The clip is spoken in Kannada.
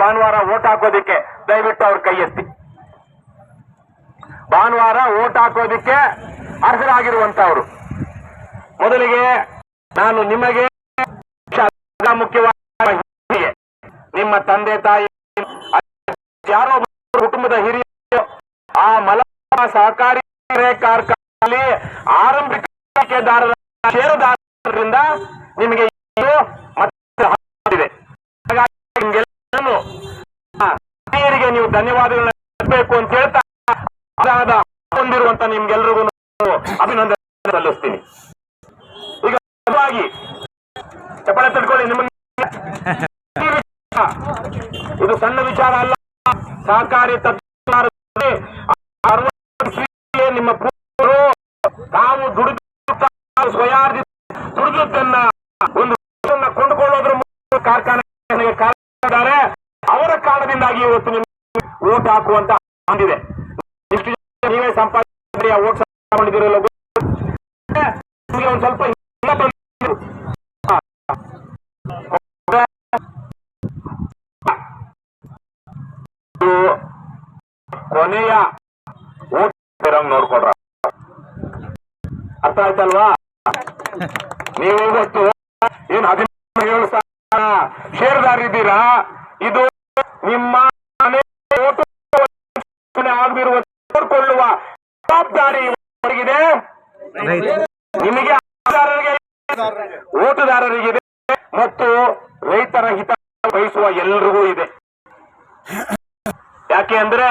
ಭಾನುವಾರ ಓಟ್ ಹಾಕೋದಿಕ್ಕೆ ದಯವಿಟ್ಟು ಅವ್ರ ಕೈ ಎತ್ತಿ. ಭಾನುವಾರ ಓಟ್ ಹಾಕೋದಿಕ್ಕೆ ಅರ್ಹರಾಗಿರುವಂತವ್ರು ಮೊದಲಿಗೆ ನಾನು ನಿಮಗೆ ಮುಖ್ಯವಾಗಿ ನಿಮ್ಮ ತಂದೆ ತಾಯಿ, ಯಾರೋ ಕುಟುಂಬದ ಹಿರಿಯ ಆ ಮಲ ಸಹಕಾರಿ ಕಾರ್ಖಾನೆಯಲ್ಲಿ ಆರಂಭಿಕ ಶೇರುದಾರರಿಂದ ನಿಮಗೆ ಇದು ಮತ್ತೆ ಹಕ್ಕಿದೆ. ಹಾಗಾಗಿ ನಿಮ್ಗೆಲ್ಲನೂ ಆ ಹಿರಿಯರಿಗೆ ನೀವು ಧನ್ಯವಾದಗಳನ್ನ ಬೇಕು ಅಂತ ಹೇಳ್ತಾ ಹೊಂದಿರುವಂತ ನಿಮ್ಗೆಲ್ರಿಗೂ ಅಭಿನಂದನೆ ಸಲ್ಲಿಸ್ತೀನಿ. ಈಗ ಚಪ್ಪಳೆ ತಡ್ಕೊಳ್ಳಿ, ನಿಮ್ಮ ಇದು ಸಣ್ಣ ವಿಚಾರ ಅಲ್ಲ. ಸಹಕಾರಿ ನಿಮ್ಮ ಪೂರ್ವರು ತಾವು ದುಡಿದು ಸ್ವಯಾರ್ಜಿ ದುಡಿದನ್ನ ಒಂದು ಕೊಂಡುಕೊಳ್ಳೋದ್ರ ಮೂಲಕ ಕಾರ್ಖಾನೆ ಅವರ ಕಾರಣದಿಂದಾಗಿ ಇವತ್ತು ಓಟ್ ಹಾಕುವಂತ ಹೊಂದಿದೆ ಎಷ್ಟು ನೀವೇ ಸಂಪಾದನೆ ಓಟ್ ಸಂಪಾದಿರೋ ನಿಮಗೆ ಒಂದು ಸ್ವಲ್ಪ ಕೊನೆಯ ಓಟ್ ನೋಡ್ಕೊಡ್ರ. ಅರ್ಥ ಆಯ್ತಲ್ವಾ? ನೀವು ಇವತ್ತು ಏನ್ ಹದಿನೇಳು ಸಾವಿರ ಷೇರ್ದಾರಿದ್ದೀರಾ ಇದು ನಿಮ್ಮ ಮನೆ ನೋಡಿಕೊಳ್ಳುವ ಜವಾಬ್ದಾರಿ ಅವರಿಗಿದೆ. ನಿಮಗೆ ಓಟುದಾರರಿಗಿದೆ ಮತ್ತು ರೈತರ ಹಿತ ಬಯಸುವ ಎಲ್ರಿಗೂ ಇದೆ. ಯಾಕೆ ಅಂದ್ರೆ